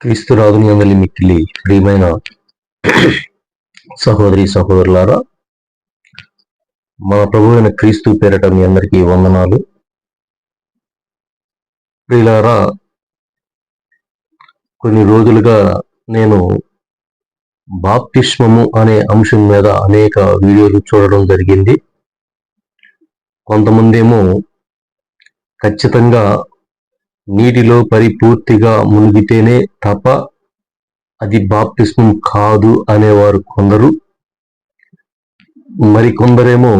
క్రీస్తు రాజుని అందలి మిక్కిలి ప్రియమైన సహోదరి సహోదరులారా మన ప్రభు అయిన క్రీస్తు పేరట మీ అందరికీ వందనాలు. ప్రియులారా కొన్ని రోజులుగా నేను బాప్తిష్మము అనే అంశం మీద అనేక వీడియోలు చూడడం జరిగింది. కొంతమందేమో ఖచ్చితంగా నీటిలో పరిపూర్తిగా మునిగితేనే తప్ప అది బాప్తిస్మం కాదు అనేవారు కొందరు. మరి కొందరేమో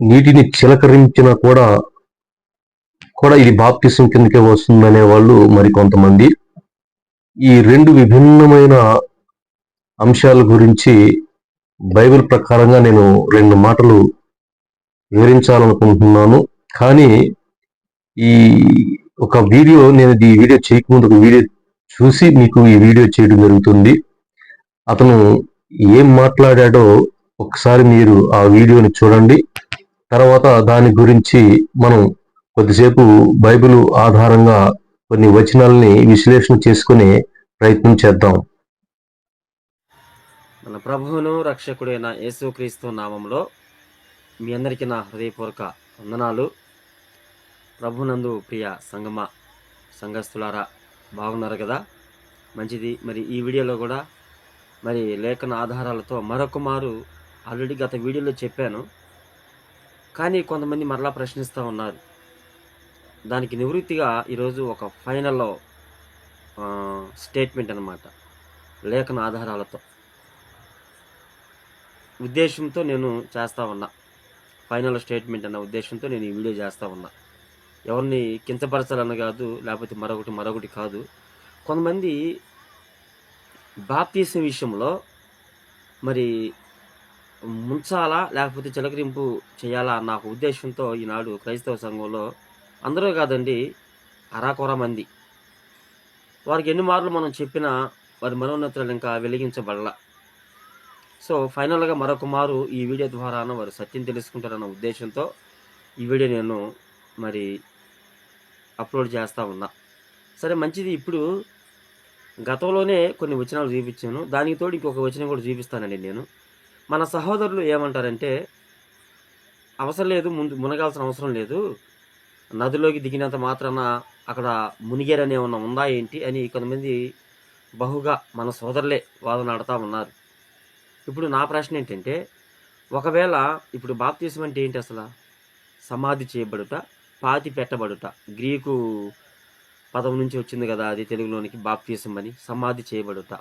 నీటిని చిలకరించినా కూడా కూడా ఇది బాప్తిసం కిందకే వస్తుందనే వాళ్ళు మరి కొంతమంది ఈ రెండు విభిన్నమైన అంశాల గురించి బైబిల్ ప్రకారంగా నేను రెండు మాటలు వివరించాలనుకుంటున్నాను. కానీ ఈ ఒక వీడియో నేను ఈ వీడియో చేయకముందు ఒక వీడియో చూసి మీకు ఈ వీడియో చేయడం జరుగుతుంది. అతను ఏం మాట్లాడాడో ఒకసారి మీరు ఆ వీడియోని చూడండి. తర్వాత దాని గురించి మనం కొద్దిసేపు బైబిల్ ఆధారంగా కొన్ని వచనాలని విశ్లేషణ చేసుకునే ప్రయత్నం చేద్దాం. మన ప్రభువును రక్షకుడైన యేసుక్రీస్తు నామంలో మీ అందరికీ నా హృదయపూర్వక వందనాలు. ప్రభునందు ప్రియ సంగమ సంఘస్థులారా బాగున్నారు కదా? మంచిది. మరి ఈ వీడియోలో కూడా మరి లేఖన ఆధారాలతో మరొక మారు ఆల్రెడీ గత వీడియోలో చెప్పాను. కానీ కొంతమంది మరలా ప్రశ్నిస్తూ ఉన్నారు. దానికి నివృత్తిగా ఈరోజు ఒక ఫైనల్లో స్టేట్మెంట్ అన్నమాట. లేఖన ఆధారాలతో. ఉద్దేశంతో నేను చేస్తూ ఉన్నా. ఫైనల్ స్టేట్మెంట్ అన్న ఉద్దేశంతో నేను ఈ వీడియో చేస్తా ఉన్నా. ఎవరిని కించపరచాలని కాదు లేకపోతే మరొకటి మరొకటి కాదు. కొంతమంది బాప్తీసం విషయంలో మరి ముంచాలా లేకపోతే చిలకరింపు చేయాలా అన్న ఉద్దేశంతో ఈనాడు క్రైస్తవ సంఘంలో అందరూ కాదండి అరాకొర మంది. వారికి ఎన్ని మార్లు మనం చెప్పినా వారి మనోన్నతులు ఇంకా వెలిగించబడలా. సో ఫైనల్గా మరొక మారు ఈ వీడియో ద్వారా వారు సత్యం తెలుసుకుంటారన్న ఉద్దేశంతో ఈ వీడియో నేను మరి అప్లోడ్ చేస్తూ ఉన్నా. సరే మంచిది. ఇప్పుడు గతంలోనే కొన్ని వచనాలు చూపించాను. దానికి తోడు ఇంకొక వచనం కూడా చూపిస్తానండి నేను. మన సహోదరులు ఏమంటారంటే అవసరం లేదు ముందు మునగాల్సిన అవసరం లేదు. నదిలోకి దిగినంత మాత్రాన అక్కడ మునిగారని ఏమన్నా ఉందా ఏంటి? అని కొంతమంది బహుగా మన సోదరులే వాదన ఆడుతూ ఉన్నారు. ఇప్పుడు నా ప్రశ్న ఏంటంటే ఒకవేళ ఇప్పుడు బాప్తీసం అంటే ఏంటి అసలు? సమాధి చేయబడుట పాతి పెట్టబడుట. గ్రీకు పదం నుంచి వచ్చింది కదా అది తెలుగులోనికి బాప్తీసం అని. సమాధి చేయబడుట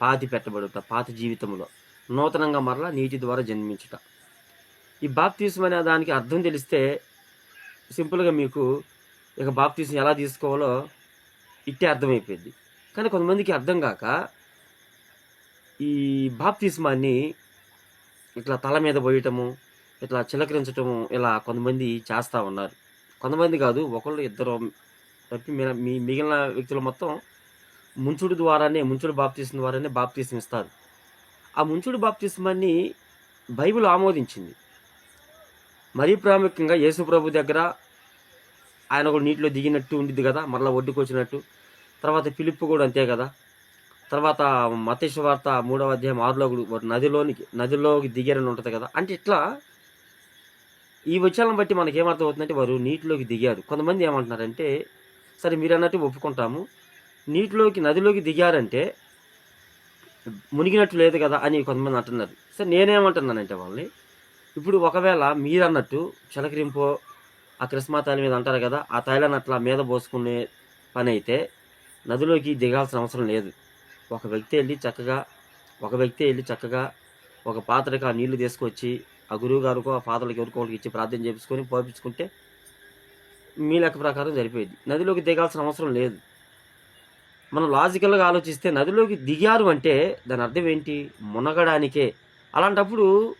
పాతి పెట్టబడుట పాత జీవితంలో నూతనంగా మరలా నీటి ద్వారా జన్మించుట. ఈ బాప్తీసం అనే దానికి అర్థం తెలిస్తే సింపుల్గా మీకు ఇక బాప్తీసం ఎలా తీసుకోవాలో ఇట్టే అర్థమైపోయింది. కానీ కొంతమందికి అర్థం కాక ఈ బాప్తీస్మాన్ని ఇట్లా తల మీద పోయటము ఇట్లా చిలకరించటము ఇలా కొంతమంది చేస్తూ ఉన్నారు. కొంతమంది కాదు ఒకళ్ళు ఇద్దరు తప్పి మీ- మీ మిగిలిన వ్యక్తులు మొత్తం ముంచుడు ద్వారానే ముంచుడు బాప్తీసం ద్వారానే బాప్తీసం ఇస్తారు. ఆ ముంచుడు బాప్తీసమాన్ని బైబిల్ ఆమోదించింది. మరీ ప్రాముఖ్యంగా యేసుప్రభు దగ్గర ఆయన కూడా నీటిలో దిగినట్టు ఉండిద్ది కదా మరలా ఒడ్డుకు వచ్చినట్టు. తర్వాత పిలుపు కూడా అంతే కదా. తర్వాత మతేశ్వార్త మూడవ అధ్యాయం ఆరులో కూడా నదిలోనికి నదిలోకి దిగారని ఉంటుంది కదా. అంటే ఇట్లా ఈ వచ్చాలను బట్టి మనకి ఏమర్థం అవుతుందంటే వారు నీటిలోకి దిగారు. కొంతమంది ఏమంటున్నారంటే సరే మీరు అన్నట్టు ఒప్పుకుంటాము. నీటిలోకి నదిలోకి దిగారంటే మునిగినట్టు లేదు కదా అని కొంతమంది అంటున్నారు. సరే నేనేమంటున్నానంటే వాళ్ళని ఇప్పుడు ఒకవేళ మీరు అన్నట్టు చిలకరింపో ఆ క్రిస్మా తైలం మీద అంటారు కదా ఆ తైలాన్ని అట్లా మీద పోసుకునే పని అయితే నదిలోకి దిగాల్సిన అవసరం లేదు. ఒక వ్యక్తి వెళ్ళి చక్కగా ఒక వ్యక్తి వెళ్ళి చక్కగా ఒక పాత్రగా ఆ నీళ్ళు తీసుకొచ్చి ఆ గురువు గారికో ఆ ఫాదర్లకి ఎవరికో వాళ్ళకి ఇచ్చి ప్రార్థన చేపించుకొని పోపించుకుంటే మీ లెక్క ప్రకారం సరిపోయింది. నదిలోకి దిగాల్సిన అవసరం లేదు. మనం లాజికల్గా ఆలోచిస్తే నదిలోకి దిగారు అంటే దాని అర్థం ఏంటి? మునగడానికే. అలాంటప్పుడు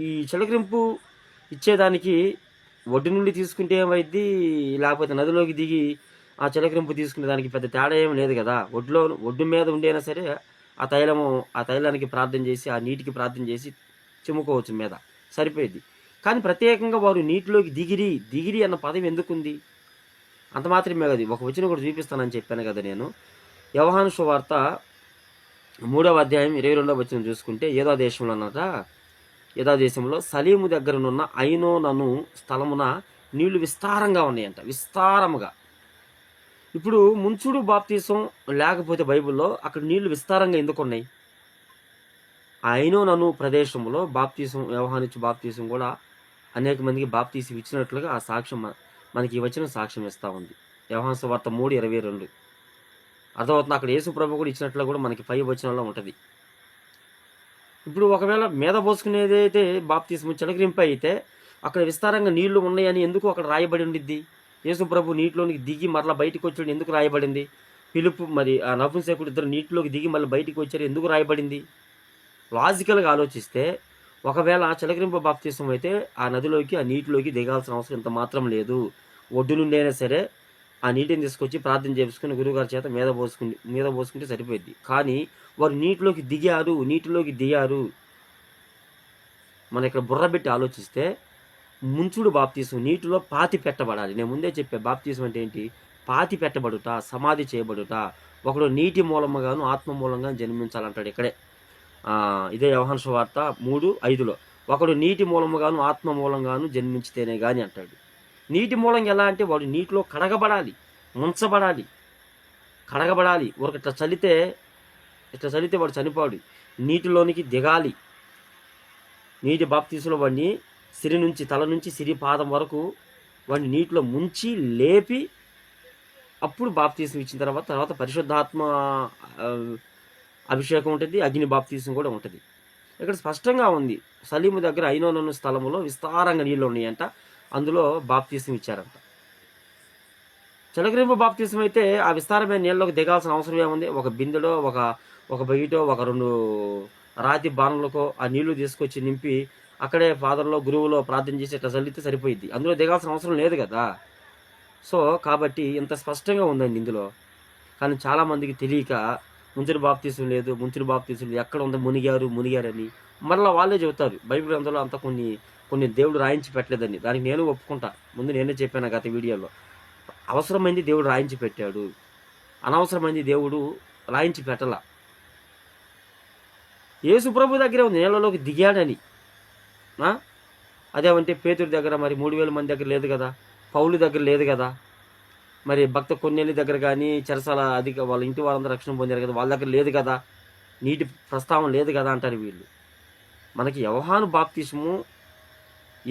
ఈ చిలకరింపు ఇచ్చేదానికి ఒడ్డు నుండి తీసుకుంటే ఏమైద్ది? లేకపోతే నదిలోకి దిగి ఆ చిలకరింపు తీసుకునే దానికి పెద్ద తేడా ఏం లేదు కదా. ఒడ్లో ఒడ్డు మీద ఉండైనా సరే ఆ తైలము ఆ తైలానికి ప్రార్థన చేసి ఆ నీటికి ప్రార్థన చేసి చిమ్ముకోవచ్చు మీద సరిపోయేది. కానీ ప్రత్యేకంగా వారు నీటిలోకి దిగిరి దిగిరి అన్న పదం ఎందుకుంది? అంత మాత్రమే కదా ఒక వచ్చిన కూడా చూపిస్తానని చెప్పాను కదా నేను. వ్యవహాను వార్త మూడవ అధ్యాయం ఇరవై రెండవ వచ్చిన చూసుకుంటే ఏదో దేశంలో అన్నట ఏదో దేశంలో సలీము దగ్గరనున్న ఐనోనను స్థలమున నీళ్ళు విస్తారంగా ఉన్నాయంట విస్తారముగా. ఇప్పుడు ముంచుడు బాప్తీసం లేకపోతే బైబిల్లో అక్కడ నీళ్ళు విస్తారంగా ఎందుకు ఉన్నాయి? ఐనోనను ప్రదేశంలో బాప్తీసం వ్యవహరించి బాప్తీసం కూడా అనేక మందికి బాప్తీసం ఇచ్చినట్లుగా ఆ సాక్ష్యం మనకి వచ్చిన సాక్ష్యం ఇస్తూ ఉంది. వ్యవహాన వార్త మూడు ఇరవై రెండు. అర్థమవుతుంది అక్కడ యేసు ప్రభు కూడా ఇచ్చినట్లు కూడా మనకి పై వచనంలో ఉంటుంది. ఇప్పుడు ఒకవేళ మీద పోసుకునేది అయితే బాప్తీసం చిలకరింపు అయితే అక్కడ విస్తారంగా నీళ్ళు ఉన్నాయని ఎందుకు అక్కడ రాయబడి ఉండిద్ది? యేసు ప్రభు నీటిలోనికి దిగి మరలా బయటకు వచ్చాడు ఎందుకు రాయబడింది? పిలుపు మరి ఆ నపుంసేకుడు ఇద్దరు నీటిలోకి దిగి మళ్ళీ బయటకు వచ్చారు ఎందుకు రాయబడింది? లాజికల్గా ఆలోచిస్తే ఒకవేళ చిలకరింప బాప్తీసం అయితే ఆ నదిలోకి ఆ నీటిలోకి దిగాల్సిన అవసరం ఇంత మాత్రం లేదు. ఒడ్డు నుండి అయినా సరే ఆ నీటిని తీసుకొచ్చి ప్రార్థన చేసుకుని గురువుగారి చేత మీద పోసుకుని మీద పోసుకుంటే సరిపోయింది కానీ వారు నీటిలోకి దిగారు నీటిలోకి దిగారు. మన ఇక్కడ బుర్ర పెట్టి ఆలోచిస్తే ముంచుడు బాప్తీసం నీటిలో పాతి పెట్టబడాలి. నేను ముందే చెప్పే బాప్తీసం అంటే ఏంటి? పాతి పెట్టబడుట సమాధి చేయబడుట. ఒకడు నీటి మూలముగాను ఆత్మ మూలంగా జన్మించాలంటాడు ఇక్కడే. ఇదే వ్యవహాన వార్త మూడు ఐదులో. ఒకడు నీటి మూలముగాను ఆత్మ మూలంగాను జన్మించితేనే కానీ అంటాడు. నీటి మూలంగా ఎలా అంటే వాడు నీటిలో కడగబడాలి ముంచబడాలి కడగబడాలి. ఒక ఇట్లా చలితే ఇట్లా చలితే వాడు చనిపోడు. నీటిలోనికి దిగాలి. నీటి బాప్తీసులో వాడిని సిరి నుంచి తల నుంచి సిరి పాదం వరకు వాడిని నీటిలో ముంచి లేపి అప్పుడు బాప్తీసం ఇచ్చిన తర్వాత తర్వాత పరిశుద్ధాత్మ అభిషేకం ఉంటుంది అగ్ని బాప్తీసం కూడా ఉంటుంది. ఇక్కడ స్పష్టంగా ఉంది సలీము దగ్గర ఐనోనను స్థలంలో విస్తారంగా నీళ్ళు ఉన్నాయంట అందులో బాప్తీసం ఇచ్చారంట. చిలకరింపు బాప్తీసం అయితే ఆ విస్తారమైన నీళ్ళలోకి దిగాల్సిన అవసరం ఏముంది? ఒక బిందెలో ఒక ఒక బయటో ఒక రెండు రాతి బాణలకో ఆ నీళ్ళు తీసుకొచ్చి నింపి అక్కడే ఫాదర్లో గురువులో ప్రార్థన చేసి ఇట్లా చల్లితే సరిపోయింది అందులో దిగాల్సిన అవసరం లేదు కదా? సో కాబట్టి ఇంత స్పష్టంగా ఉందండి ఇందులో. కానీ చాలామందికి తెలియక ముంచిన బాప్తీసం లేదు ముంచిన బాప్తీసం లేదు. ఎక్కడ ఉందో మునిగారు మునిగారని మరలా వాళ్ళే చెబుతారు. బైబిల్ గ్రంథంలో అంతా కొన్ని కొన్ని దేవుడు రాయించి పెట్టలేదని. దానికి నేను ఒప్పుకుంటా. ముందు నేనే చెప్పాను గత వీడియోలో. అవసరమైంది దేవుడు రాయించి పెట్టాడు. అనవసరమైంది దేవుడు రాయించి పెట్టలా. యేసు ప్రభు దగ్గరే ఉంది. నేలలోకి దిగాడని. అదేమంటే పేతుడి దగ్గర మరి మూడు వేల మంది దగ్గర లేదు కదా? పౌలు దగ్గర లేదు కదా? మరి భక్త కొన్నేళ్ళ దగ్గర కానీ చెరసాల అధిక వాళ్ళ ఇంటి వాళ్ళందరూ రక్షణ పొందారు కదా వాళ్ళ దగ్గర లేదు కదా నీటి ప్రస్తావన లేదు కదా అంటారు వీళ్ళు. మనకి వ్యవహాను బాప్తిసము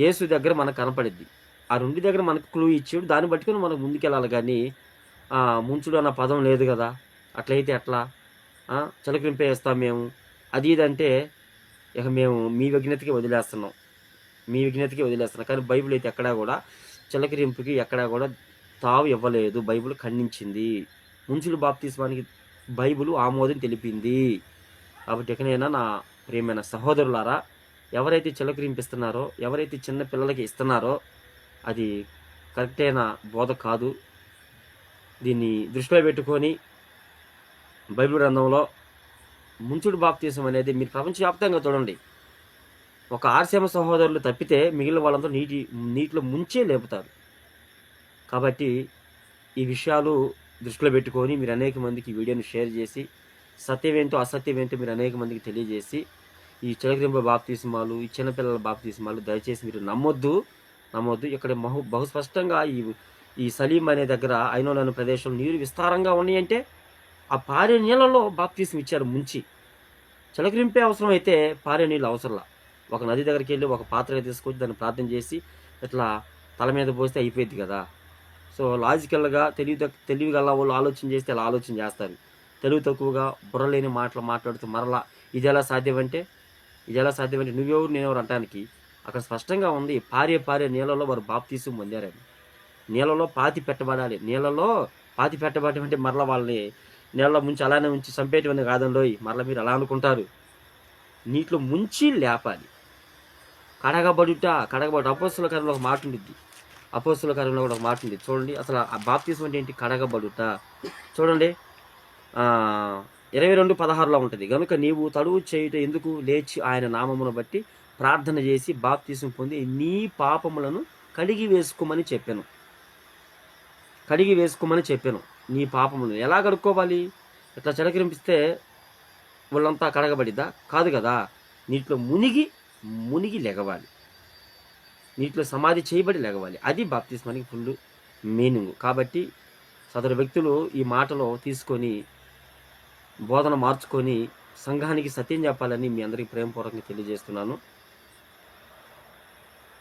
యేసు దగ్గర మనకు కనపడిద్ది. ఆ రెండు దగ్గర మనకు క్లూ ఇచ్చాడు. దాన్ని బట్టుకుని మనం ముందుకెళ్ళాలి కానీ ముంచుడు అన్న పదం లేదు కదా. అట్లయితే ఎట్లా? చలకరింపేస్తాం మేము. అది ఇది అంటే ఇక మేము మీ విజ్ఞతకి వదిలేస్తున్నాం. మీ విజ్ఞతకి వదిలేస్తున్నాం. కానీ బైబిల్ అయితే ఎక్కడా కూడా చిలకరింపుకి ఎక్కడా కూడా తావు ఇవ్వలేదు బైబుల్ ఖండించింది. ముంచుడు బాప్తిస్వానికి బైబుల్ ఆమోదం తెలిపింది. కాబట్టి ఎక్కడైనా నా ప్రియమైన సహోదరులారా ఎవరైతే చిలకరింపిస్తున్నారో ఎవరైతే చిన్న పిల్లలకి ఇస్తున్నారో అది కరెక్ట్ అయిన బోధ కాదు. దీన్ని దృష్టిలో పెట్టుకొని బైబిల్ గ్రంథంలో ముంచుడు బాప్తీసం అనేది మీరు ప్రపంచవ్యాప్తంగా చూడండి. ఒక ఆర్సీఎం సహోదరులు తప్పితే మిగిలిన వాళ్ళంతా నీటి నీటిలో ముంచే లేపుతారు. కాబట్టి ఈ విషయాలు దృష్టిలో పెట్టుకొని మీరు అనేక మందికి ఈ షేర్ చేసి సత్యమేంటో అసత్యమేంటో మీరు అనేక మందికి తెలియజేసి ఈ చిలకరింప బాప్తీసమాలు ఈ చిన్నపిల్లల బాప్తీసమాలు దయచేసి మీరు నమ్మొద్దు నమ్మొద్దు. ఇక్కడ బహు బహుస్పష్టంగా ఈ ఈ సలీం అనే దగ్గర ఐనోలను ప్రదేశంలో నీరు విస్తారంగా ఉన్నాయంటే ఆ పారే నీళ్ళలో బాప్తీసం ఇచ్చారు ముంచి. చిలకరింపే అవసరం అయితే పారే నీళ్ళు అవసరంలా. ఒక నది దగ్గరికి వెళ్ళి ఒక పాత్ర తీసుకొచ్చి దాన్ని ప్రార్థన చేసి ఇట్లా తల మీద పోస్తే అయిపోయింది కదా. సో లాజికల్గా తెలివి తెలివి గల వాళ్ళు ఆలోచన చేస్తే అలా ఆలోచన చేస్తారు. తెలివి తక్కువగా బుర్రలేని మాటలు మాట్లాడుతూ మరలా ఇది ఎలా సాధ్యమంటే ఇది ఎలా సాధ్యమంటే నువ్వెవరు నేనెవరు అంటానికి అక్కడ స్పష్టంగా ఉంది పారే పారే నీళ్ళలో వారు బాప్తీసు పొందారని. నీళ్ళలో పాతి పెట్టబడాలి. నీళ్ళలో పాతి పెట్టబడటం అంటే మరల వాళ్ళని నీళ్ళలో ముంచి అలానే ఉంచి చంపేటువంటి కాదంలో మరల మీరు అలా అనుకుంటారు. నీటిలో ముంచి లేపాలి. కడగబడుట కడగబడు అపోస్తుల కథలో ఒక మాట ఉంటుంది అపోస్తుల కార్యంలో కూడా ఒక మాట ఉంది. చూడండి అసలు ఆ బాప్తీసం అంటే ఏంటి? కడగబడుట. చూడండి ఇరవై రెండు పదహారులో ఉంటుంది. కనుక నీవు తడువు చేయుట ఎందుకు లేచి ఆయన నామమును బట్టి ప్రార్థన చేసి బాప్తీసం పొంది నీ పాపములను కడిగి వేసుకోమని చెప్పాను. కడిగి వేసుకోమని చెప్పాను నీ పాపములను. ఎలా కడుక్కోవాలి? ఇట్లా చిలకరింపిస్తే వాళ్ళంతా కడగబడిద్దా? కాదు కదా. నీటిలో మునిగి మునిగి లెగవాలి నీటిలో సమాధి చేయబడి లెగవాలి అది బాప్తిస్మానికి ఫుల్ మీనింగ్ కాబట్టి సదరు వ్యక్తులు ఈ మాటలో తీసుకొని బోధన మార్చుకొని సంఘానికి సత్యం చెప్పాలని మీ అందరికీ ప్రేమపూర్వకంగా తెలియజేస్తున్నాను.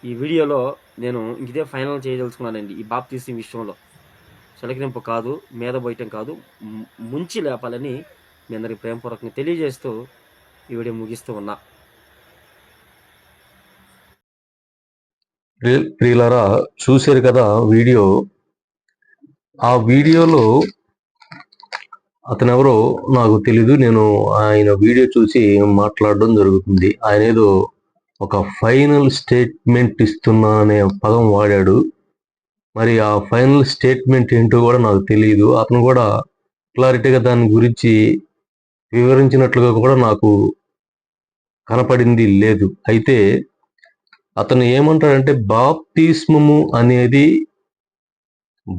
ఈ వీడియోలో నేను ఇదే ఫైనల్ చేయదలుచుకున్నానండి ఈ బాప్తీసం విషయంలో. చిలకరింపు కాదు మీద పోయటం కాదు ముంచి లేపాలని మీ అందరికీ ప్రేమపూర్వకంగా తెలియజేస్తూ ఈ వీడియో ముగిస్తూ ఉన్నా. ప్రియులారా చూశారు కదా వీడియో? ఆ వీడియోలో అతను ఎవరో నాకు తెలీదు. నేను ఆయన వీడియో చూసి మాట్లాడడం జరుగుతుంది. ఆయన ఏదో ఒక ఫైనల్ స్టేట్మెంట్ ఇస్తున్నా అనే పదం వాడాడు. మరి ఆ ఫైనల్ స్టేట్మెంట్ ఏంటో కూడా నాకు తెలియదు అతను కూడా క్లారిటీగా దాని గురించి వివరించినట్లుగా కూడా నాకు కనపడింది లేదు. అయితే అతను ఏమంటాడంటే బాప్తిస్మము అనేది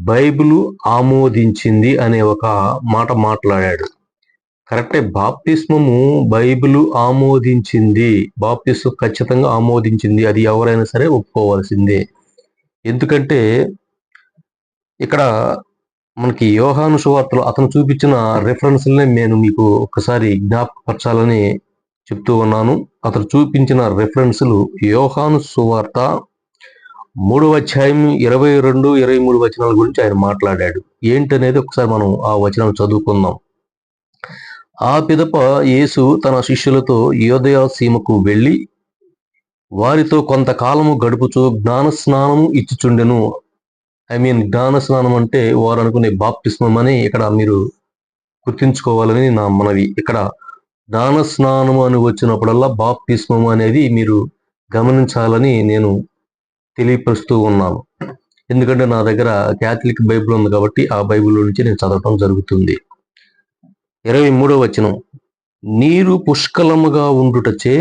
బైబిలు ఆమోదించింది అనే ఒక మాట మాట్లాడాడు. కరెక్టే బాప్తిస్మము బైబిల్ ఆమోదించింది. బాప్తిస్మ ఖచ్చితంగా ఆమోదించింది. అది ఎవరైనా సరే ఒప్పుకోవాల్సిందే. ఎందుకంటే ఇక్కడ మనకి యోహాను సువార్తలో అతను చూపించిన రెఫరెన్స్లనే నేను మీకు ఒకసారి జ్ఞాపకపరచాలని చెప్తూ ఉన్నాను. అతను చూపించిన రెఫరెన్స్లు యోహాను సువార్త మూడవ అధ్యాయం ఇరవై రెండు ఇరవై మూడు వచనాల గురించి ఆయన మాట్లాడాడు. ఏంటనేది ఒకసారి మనం ఆ వచనాలు చదువుకుందాం. ఆ పిదప యేసు తన శిష్యులతో యోదయ సీమకు వెళ్ళి వారితో కొంతకాలము గడుపుచు జ్ఞానస్నానము ఇచ్చుచుండెను. ఐ మీన్ జ్ఞాన స్నానం అంటే వారు అనుకునే బాప్తిస్మం అని ఇక్కడ మీరు గుర్తించుకోవాలని నా మనవి. ఇక్కడ జ్ఞాన స్నానం అని వచ్చినప్పుడల్లా బాప్తిస్మము అనేది మీరు గమనించాలని నేను తెలియపరుస్తూ ఉన్నాను. ఎందుకంటే నా దగ్గర క్యాథలిక్ బైబిల్ ఉంది కాబట్టి ఆ బైబిల్ నుంచి నేను చదవటం జరుగుతుంది. ఇరవై మూడో వచనం. నీరు పుష్కలముగా ఉండుటచే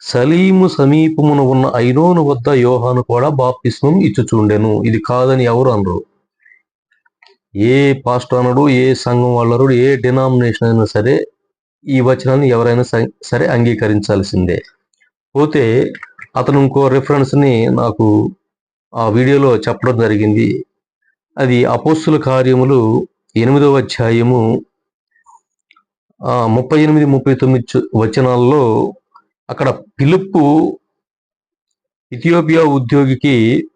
సలీము సమీపమున ఉన్న ఐనోను వద్ద యోహాను కూడా బాప్తిస్మం ఇచ్చుచుండెను. ఇది కాదని ఎవరు అనరు. ఏ పాస్టర్ అనడు ఏ సంఘం వాళ్ళరు ఏ డినామినేషన్ అయినా సరే ఈ వచనాన్ని ఎవరైనా స- సరే అంగీకరించాల్సిందే. పోతే అతను ఇంకో రిఫరెన్స్ని నాకు ఆ వీడియోలో చెప్పడం జరిగింది. అది అపోస్తుల కార్యములు ఎనిమిదవ అధ్యాయము ఆ, ముప్పై ఎనిమిది ముప్పై తొమ్మిది వచనాల్లో అక్కడ పిలుపు ఇథియోపియా ఉద్యోగికి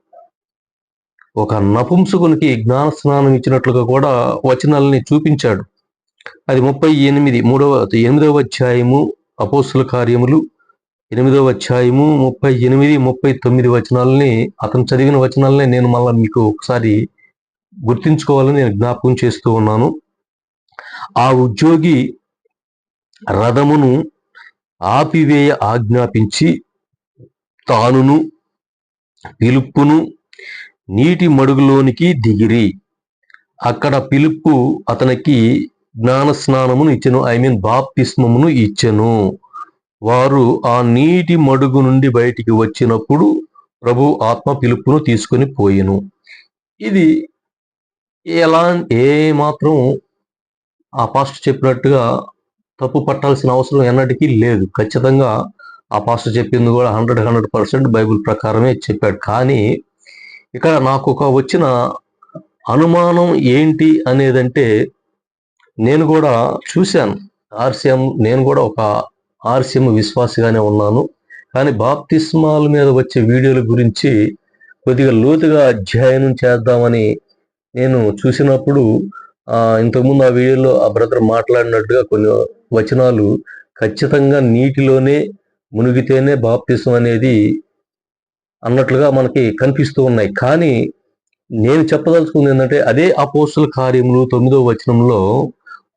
ఒక నపుంసకునికి జ్ఞాన స్నానం ఇచ్చినట్లుగా కూడా వచనాలని చూపించాడు. అది ముప్పై ఎనిమిది మూడవ ఎనిమిదవ అధ్యాయము అపోస్తుల కార్యములు. ఎనిమిదవ అధ్యాయము ముప్పై ఎనిమిది ముప్పై తొమ్మిది వచనాలని అతను చదివిన వచనాలని నేను మళ్ళీ మీకు ఒకసారి గుర్తించుకోవాలని నేను జ్ఞాపకం చేస్తూ ఉన్నాను. ఆ ఉద్యోగి రథమును ఆపివేయ ఆజ్ఞాపించి తానును పిలుపును నీటి మడుగులోనికి దిగిరి. అక్కడ పిలుపు అతనికి జ్ఞాన స్నానమును ఇచ్చెను. ఐ మీన్ బాప్తిస్మమును ఇచ్చెను. వారు ఆ నీటి మడుగు నుండి బయటికి వచ్చినప్పుడు ప్రభు ఆత్మ పిలుపును తీసుకొని పోయెను. ఇది ఎలా ఏ మాత్రం ఆ పాస్టర్ చెప్పినట్టుగా తప్పు పట్టాల్సిన అవసరం ఎన్నటికీ లేదు. ఖచ్చితంగా ఆ పాస్టర్ చెప్పింది కూడా హండ్రెడ్ హండ్రెడ్ పర్సెంట్ బైబుల్ ప్రకారమే చెప్పాడు. కానీ ఇక్కడ నాకు ఒక వచ్చిన అనుమానం ఏంటి అనేదంటే నేను కూడా చూశాను. ఆర్సిఎం నేను కూడా ఒక ఆర్సిఎం విశ్వాసిగానే ఉన్నాను. కానీ బాప్తిస్మాల మీద వచ్చే వీడియోల గురించి కొద్దిగా లోతుగా అధ్యయనం చేద్దామని నేను చూసినప్పుడు ఇంతకుముందు ఆ వీడియోలో ఆ బ్రదర్ మాట్లాడినట్టుగా కొన్ని వచనాలు ఖచ్చితంగా నీటిలోనే మునిగితేనే బాప్తిసం అనేది అన్నట్లుగా మనకి కనిపిస్తూ ఉన్నాయి. కానీ నేను చెప్పదలుచుకుంది ఏంటంటే అదే అపోస్తుల కార్యములు తొమ్మిదో వచనంలో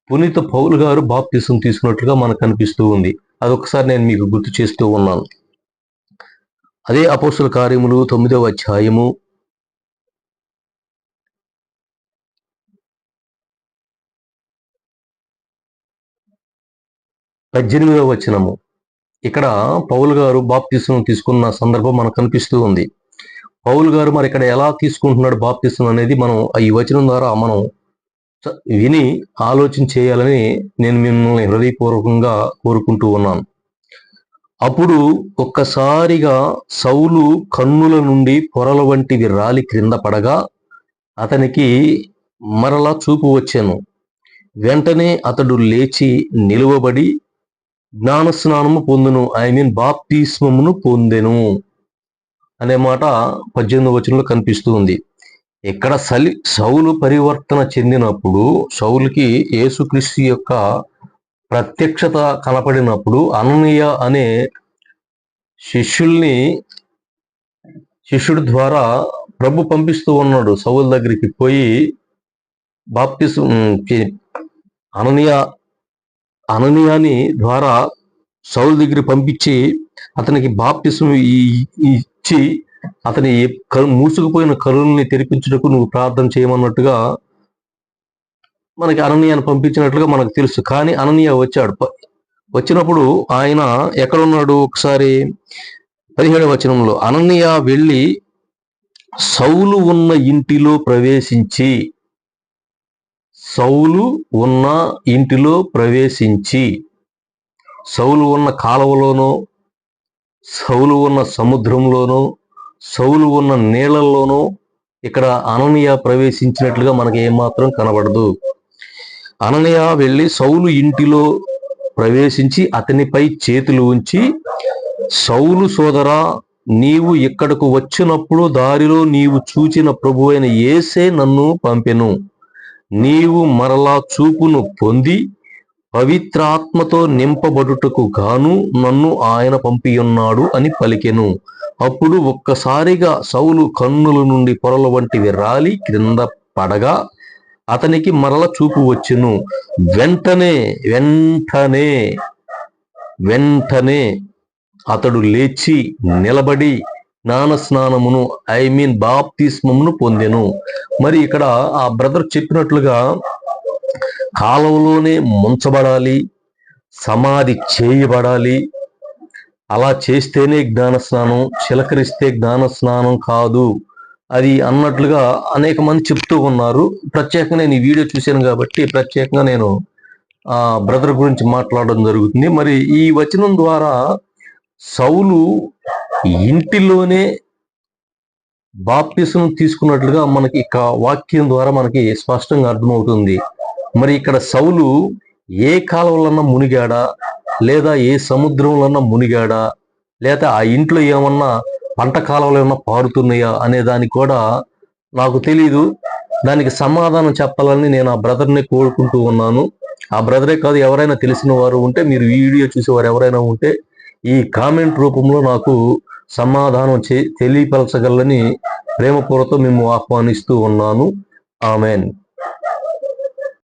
పునీత పౌల్ గారు బాప్తిసం తీసుకున్నట్లుగా మనకు కనిపిస్తూ ఉంది. అదొకసారి నేను మీకు గుర్తు చేస్తూ ఉన్నాను. అదే అపోస్తుల కార్యములు తొమ్మిదవ అధ్యాయము. పద్దెనిమిదవ వచనము. ఇక్కడ పౌలు గారు బాప్తిసం తీసుకున్న సందర్భం మనకు కనిపిస్తూ ఉంది. పౌలు గారు మరి ఇక్కడ ఎలా తీసుకుంటున్నాడు బాప్తిసం అనేది మనం ఈ వచనం ద్వారా మనం విని ఆలోచన చేయాలని నేను మిమ్మల్ని హృదయపూర్వకంగా కోరుకుంటూ ఉన్నాను. అప్పుడు ఒక్కసారిగా సౌలు కన్నుల నుండి పొరల వంటివి రాలి క్రింద పడగా అతనికి మరలా చూపు వచ్చాను. వెంటనే అతడు లేచి నిలువబడి జ్ఞానస్నానము పొందును ఐ మీన్ బాప్తిస్మమును పొందెను అనే మాట పద్దెనిమిది వచనంలో కనిపిస్తూ ఉంది. ఇక్కడ సలి సౌలు పరివర్తన చెందినప్పుడు సౌలుకి యేసుక్రీస్తు యొక్క ప్రత్యక్షత కనపడినప్పుడు అననీయ అనే శిష్యుల్ని శిష్యుడి ద్వారా ప్రభు పంపిస్తూ ఉన్నాడు. సౌల దగ్గరికి పోయి బాప్తిస్ అననీయ అననీయాని ద్వారా సౌలు దగ్గరికి పంపించి అతనికి బాప్తిసం ఇచ్చి అతని మూసుకుపోయిన కరుల్ని తెరిపించుటకు నువ్వు ప్రార్థన చేయమన్నట్టుగా మనకి అననీయాన్ని పంపించినట్లుగా మనకు తెలుసు. కానీ అననీయ వచ్చాడు. వచ్చినప్పుడు ఆయన ఎక్కడున్నాడు ఒకసారి? పదిహేడవ వచనంలో. అననీయ వెళ్ళి సౌలు ఉన్న ఇంటిలో ప్రవేశించి సౌలు ఉన్న ఇంటిలో ప్రవేశించి సౌలు ఉన్న కాలువలోనో సౌలు ఉన్న సముద్రంలోనో సౌలు ఉన్న నీళ్ళలోనూ ఇక్కడ అననీయ ప్రవేశించినట్లుగా మనకి ఏమాత్రం కనబడదు. అననీయ వెళ్ళి సౌలు ఇంటిలో ప్రవేశించి అతనిపై చేతులు ఉంచి సౌలు సోదరా నీవు ఇక్కడకు వచ్చినప్పుడు దారిలో నీవు చూచిన ప్రభు అయిన ఏసే నన్ను పంపెను. నీవు మరలా చూపును పొంది పవిత్రాత్మతో నింపబడుటకు గాను నన్ను ఆయన పంపియున్నాడు అని పలికెను. అప్పుడు ఒక్కసారిగా సౌలు కన్నుల నుండి పొరల వంటివి రాలి క్రింద పడగా అతనికి మరల చూపు వచ్చెను. వెంటనే వెంటనే వెంటనే అతడు లేచి నిలబడి జ్ఞాన స్నానమును ఐ మీన్ బాప్తిస్మమును పొందెను. మరి ఇక్కడ ఆ బ్రదర్ చెప్పినట్లుగా కాలంలోనే ముంచబడాలి సమాధి చేయబడాలి. అలా చేస్తేనే జ్ఞాన స్నానం చిలకరిస్తే జ్ఞాన స్నానం కాదు. అది అన్నట్లుగా అనేక మంది చెప్తూ ఉన్నారు. ప్రత్యేకంగా నేను ఈ వీడియో చూశాను కాబట్టి ప్రత్యేకంగా నేను ఆ బ్రదర్ గురించి మాట్లాడడం జరుగుతుంది. మరి ఈ వచనం ద్వారా సౌలు ఇంటిలోనే బాప్తిసం తీసుకున్నట్లుగా మనకి ఇక వాక్యం ద్వారా మనకి స్పష్టంగా అర్థమవుతుంది. మరి ఇక్కడ సౌలు ఏ కాలువలన్నా మునిగాడా? లేదా ఏ సముద్రంలోన్నా మునిగాడా? లేదా ఆ ఇంట్లో ఏమన్నా పంట కాలంలో ఏమన్నా పారుతున్నాయా? అనే దానికి కూడా నాకు తెలియదు దానికి సమాధానం చెప్పాలని నేను ఆ బ్రదర్ని కోరుకుంటూ ఉన్నాను. ఆ బ్రదరే కాదు ఎవరైనా తెలిసిన వారు ఉంటే మీరు ఈ వీడియో చూసేవారు ఎవరైనా ఉంటే ఈ కామెంట్ రూపంలో నాకు సమాధానం చే తెలియపరచగలని ప్రేమపూర్వతో మేము ఆహ్వానిస్తూ ఉన్నాను. ఆమెన్.